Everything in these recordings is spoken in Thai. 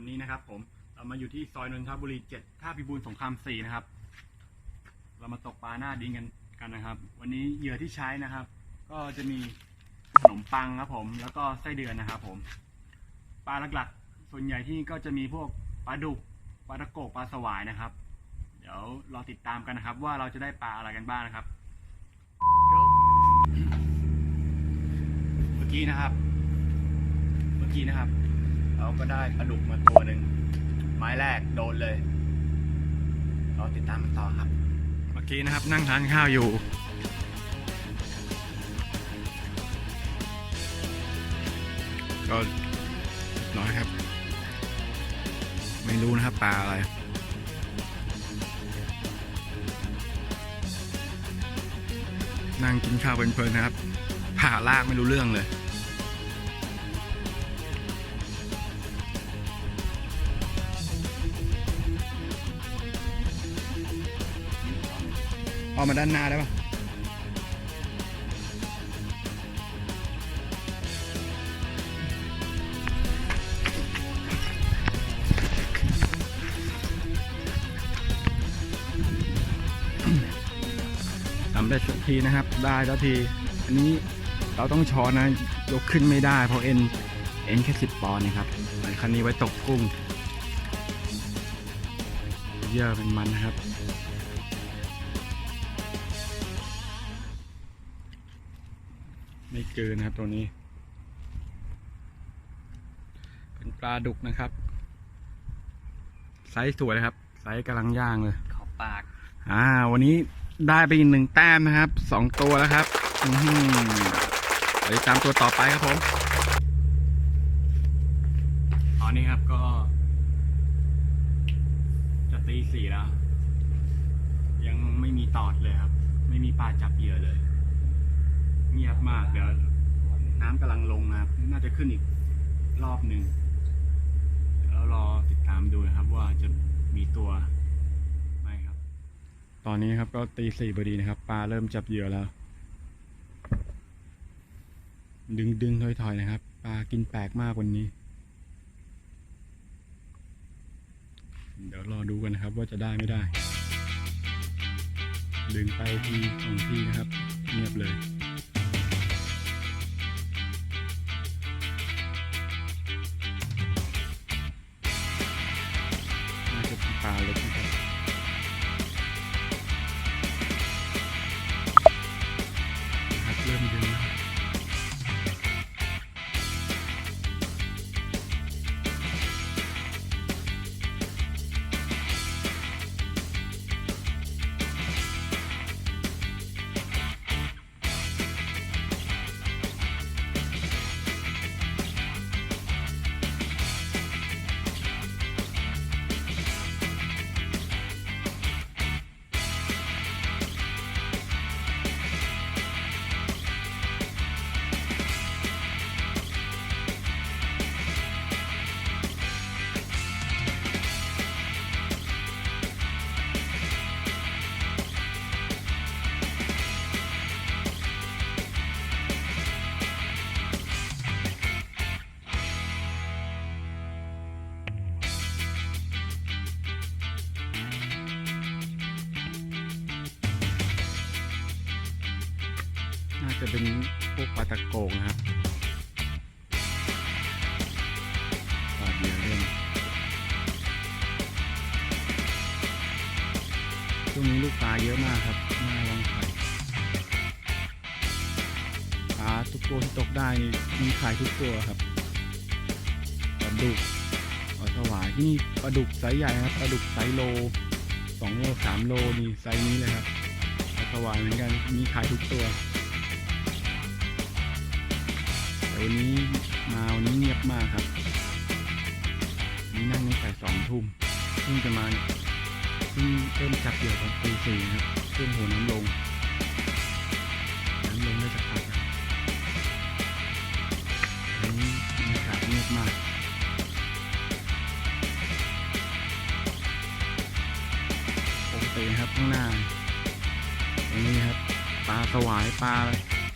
ันนี้นะครับ ผมเรามาอยู่ที่ซอยนนทบุรีเจ็ดท่าพิบูลสงครามสี่นะครับ เรามาตกปลาหน้าดินกันกันนะครับ วันนี้เหยื่อที่ใช้นะครับ ก็จะมีขนมปังครับผม แล้วก็ไส้เดือนนะครับผมปลาหลักๆ ส่วนใหญ่ที่นี่ก็จะมีพวกปลาดุกปลาตะโกกปลาสวายนะครับ เดี๋ยวรอติดตามกันนะครับ ว่าเราจะได้ปลาอะไรกันบ้างนะครับเมื่อกี้นะครับ เมื่อกี้นะครับ เราก็ได้ปลาดุกมาตัวหนึ่งไม้แรกโดนเลยรอติดตามกันต่อครับ เมื่อกี้นะครับนั่งทานข้าวอยู่ ก็น้อยครับ ไม่รู้นะครับปลาอะไรนั่งกินข้าวเพลินๆนะครับ ผ่าลากไม่รู้เรื่องเลย ออกมาด้านหน้าได้ปะทำได้สักทีนะครับ ได้แล้วที อันนี้เราต้องช้อนนะ ยกขึ้นไม่ได้ เพราะเอ็น เอ็นแค่สิบปอนด์นะครับคันนี้ไว้ตกกุ้งเยอะเป็นมันนะครับ ไม่เกินนะครับตัวนี้ เป็นปลาดุกนะครับ ไซส์สวยนะครับ ไซส์กำลังย่างเลยขอบปาก อ่า วันนี้ได้ไปอีกหนึ่งแต้มนะครับสองตัวแล้วครับอือหือไปตามตัวต่อไปครับผมตอนนี้ครับก็ จะตีสี่แล้ว ยังไม่มีตอดเลยครับ ไม่มีปลาจับเหยื่อเลย เงียบมากเดี๋ยวน้ำกำลังลงนะครับน่าจะขึ้นอีกรอบหนึ่งเดี๋ยวรารอติดตามดูนะครับว่าจะมีตัวไหมครับ ตอนนี้ครับก็ตีสี่พอดีนะครับปลาเริ่มจับเหยื่อแล้ว ดึงดึงถอยถอยๆนะครับปลากินแปลกมากวันนี้ เดี๋ยวรอดูกันนะครับว่าจะได้ไม่ได้ ดึงไปทีสองทีนะครับ เงียบเลย จะเป็นพวกปลาตะโกงนะครับปลาเดียวเล่นช่วงนี้ลูกปลาเยอะมากครับน่าวางไข่ปลาทุกตัวที่ตกได้มีไข่ทุกตัวครับปลาดุกปลาสวายที่นี่ปลาดุกไซส์ใหญ่ครับปลาดุกไซส์โลสองโลสามโลนี่ไซส์นี้เลยครับปลาสวายเหมือนกันมีไข่ทุกตัว วันนี้มาวันนี้เงียบมากครับ นี่นั่งตั้งแต่สองทุ่มเพิ่งจะมาเนี่ยเพิ่งเริ่มจับเหยื่อตอนตีสี่ครับช่วงหัวน้ำลง น้ำลงได้สักพักแล้ววันนี้บรรยากาศเงียบมากปกติครับข้างหน้าตรงนี้ครับ ปลาสวายปลา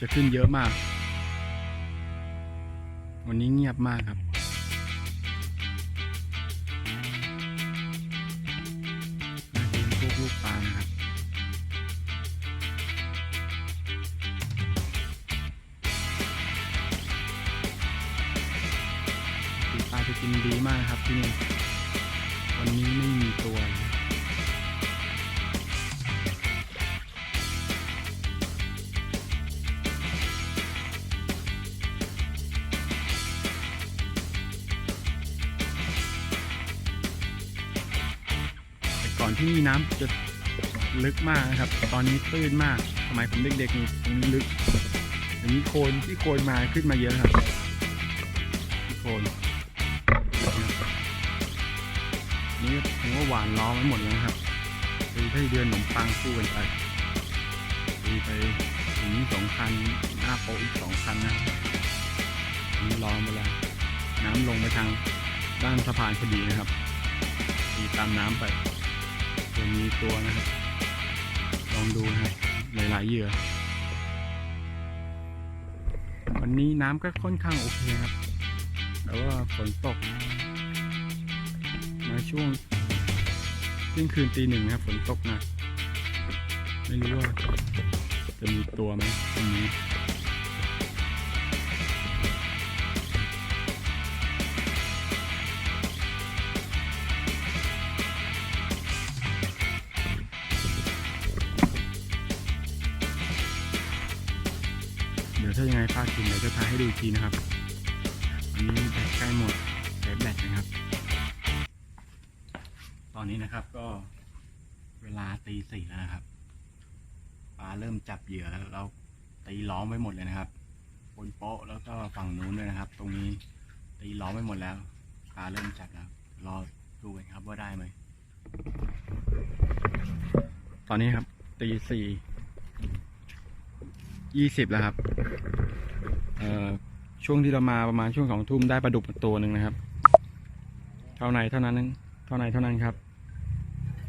จะขึ้นเยอะมากันนี้เงียบมากครับ มากิพวกลูกปลานะครับ ปลาจะกินดีมากครับที่นี่ วันนี้ไม่ ก่อนที่นี่น้ำจะลึกมากนะครับ ตอนนี้ตื้นมากสมัยผมเด็กๆนี่ตรงนี้ลึกอันนี้โคลนที่โคลนมาขึ้นมาเยอะครับที่โคลนนี่ผมว่าหวานล้อมไว้หมดแล้วครับไปให้เดือนขนมปังคู่กันไปมีไปถึงสองคันหน้าโปอีกสองคันนะครับนนี้ล้อมไปแล้วน้ำลงไปทางด้านสะพานพอดีนะครับมีตามน้ำไป ตัวมีตัวนะครับ ลองดูนะหลายๆเหยื่อ วันนี้น้ำก็ค่อนข้างโอเคครับ แต่ว่าฝนตก มาช่วงเที่ยงคืนตีหนึ่งนะครับฝนตกหนักไม่รู้ว่าจะมีตัวไหมตรงนี้ายังไงพลาดกินเดี๋ยวจะถ่ายให้ดูอีกทีนะครับ อันนี้แบตใกล้หมดใช้แบตนะครับ ตอนนี้นะครับก็เวลาตีสี่แล้วนะครับปลาเริ่มจับเหยื่อแล้วเราตีล้อมไว้หมดเลยนะครับบนโป๊ะแล้วก็ฝั่งนู้นด้วยนะครับ ตรงนี้ตีล้อมไว้หมดแล้วปลาเริ่มจับแล้วรอดูกันครับว่าได้ไหมตอนนี้ครับตีสี่ ยี่สิบแล้วครับเอ่อช่วงที่เรามาประมาณช่วงสองทุ่มได้ปลาดุกตัวหนึ่งนะครับ เท่าไหนเท่านั้นเท่าไหนเท่านั้นครับ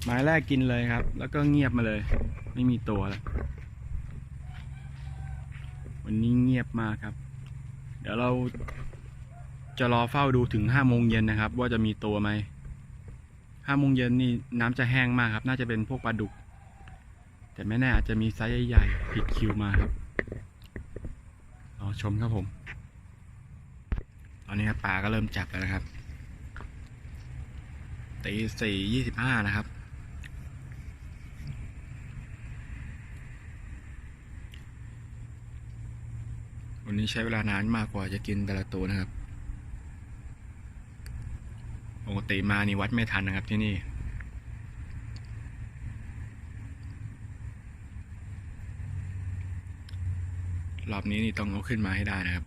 หมายแรกกินเลยครับ แล้วก็เงียบมาเลย ไม่มีตัวแล้ววันนี้เงียบมากครับ เดี๋ยวเราจะรอเฝ้าดูถึงห้าโมงเย็นนะครับ ว่าจะมีตัวไหมห้าโมงเย็นนี่น้ำจะแห้งมากครับ น่าจะเป็นพวกปลาดุก แต่ไม่แน่อาจจะมีไซส์ใหญ่ๆผิดคิวมาครับ อชมครับผม ตอนนี้ครับปลาก็เริ่มจับแล้วนะครับ ตีสี่ยี่สิบห้านะครับ วันนี้ใช้เวลานานมากกว่าจะกินแต่ละตัวนะครับปกติมานี่วัดไม่ทันนะครับที่นี่ รอบนี้นี่ต้องเอาขึ้นมาให้ได้นะครับ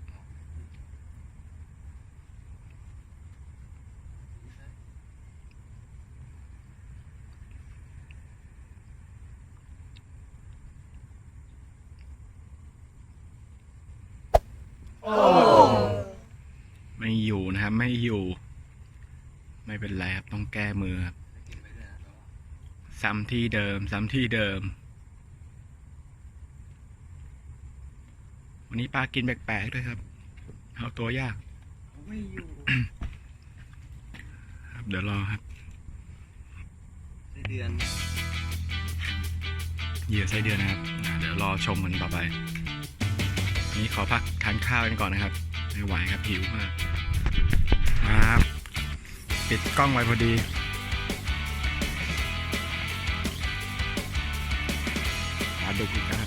ไม่อยู่นะครับ ไม่อยู่ ไม่เป็นไรครับ ต้องแก้มือครับ ซ้ำที่เดิม ซ้ำที่เดิม วันนี้ปลากินแปลกๆด้วยครับ เอาตัวยากไม่อยู่ครับเดี๋ยวรอครับไส้เดือนเหยื่อไส้เดือนนะครับอ่าเดี๋ยวรอชมกันต่อไปวันนี้ขอพักทานข้าวกันก่อนนะครับ ไม่ไหวครับหิวมากมาครับปิดกล้องไว้พอดีปลาดุกอี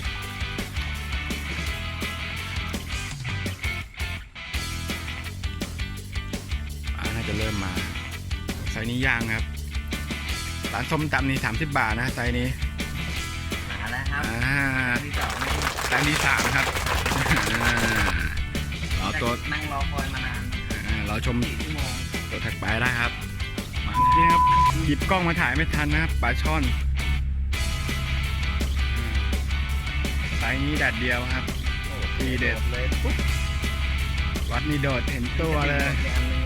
นี้ย่างครับร้านส้มตำนี่สามสิบบาทนะไซส์นี้มาแล้วครับอ่าที่สองร้านที่สามครับอ่าเราตัวนั่งรอคอยมานานอ่าเราชมสี่ชั่วโมงตัวถัดไปได้ครับมานี่ครับหยิบกล้องมาถ่ายไม่ทันนะครับปลาช่อนอ่าไซส์นี้แดดเดียวครับ ทีเด็ด เลยปุ๊บวัดนี่โดดเห็นตัวเลยแรงเลย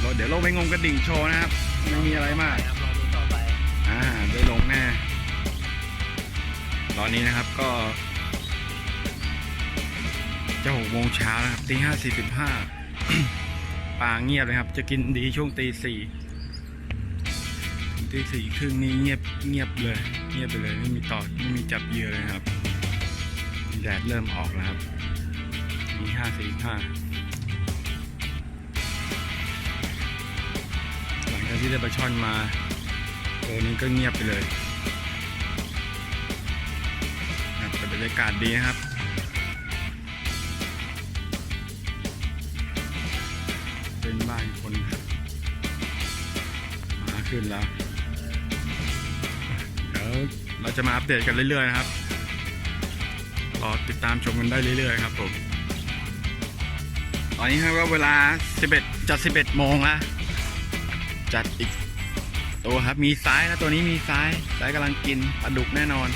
เราเดี๋ยวลงไปงมกระดิ่งโชว์นะครับ ไม่มีอะไรมากครับรอดูต่อไปอ่าได้ลงแน่ตอนนี้นะครับก็ จะหกโมงเช้านะครับตีห้าสี่สิบห้าป่าเงียบเลยครับ จะกินดีช่วงตีสี่ถึงตีสี่ครึ่งนี้เงียบเงียบเลย เงียบไปเลยไม่มีต่อไม่มีจับเหยื่อเลยนะครับแดดเริ่มออกแล้วครับตีห้าสี่ห้า ที่ได้ปลาช่อนมาตัวนี้ก็เงียบไปเลยนะครับแต่บรรยากาศดีนะครับเป็นบ้านคนมาขึ้นแล้วเดี๋ยวเราจะมาอัปเดตกันเรื่อยๆนะครับรอติดตามชมกันได้เรื่อยๆครับผมตอนนี้ครับก็เวลา 11จัด11โมงแล้ว จัดอีกตัวครับมีซ้ายนะตัวนี้มีซ้ายซ้ายกำลังกินปลาดุกแน่นอน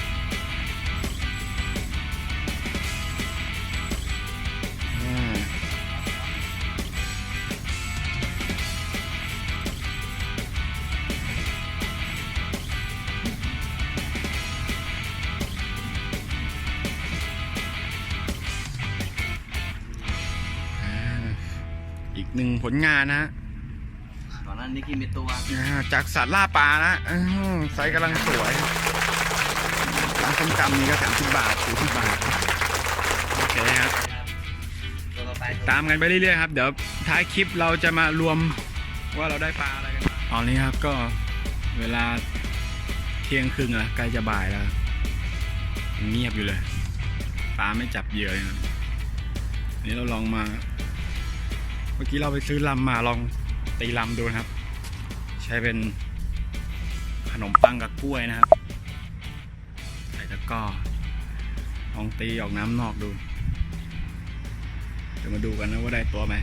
อีกหนึ่งผลงานนะฮะ อนนั้นนี่กินเป็นตัวอ่าจากสัตว์ล่าปลานะอื้อหือไซส์กำลังสวยร้านส้มตำนี่ก็สามสิบบาทสี่สิบบาทโอเคครับ ตัวต่อไปตามกันไปเรื่อยๆครับ เดี๋ยวท้ายคลิปเราจะมารวมว่าเราได้ปลาอะไรกันบ้างตอนนี้ครับก็เวลาเที่ยงครึ่งแล้วใกล้จะบ่ายแล้วยังเงียบอยู่เลยปลาไม่จับเหยื่อเลยครับอันนี้เราลองมา เมื่อกี้เราไปซื้อลำมาลองตีลำดูนะครับ ใช้เป็นขนมปังกับกล้วยนะครับใส่ตะกร้อลองตีออกน้ำนอกดูเดี๋ยวมาดูกันนะว่าได้ตัวไหม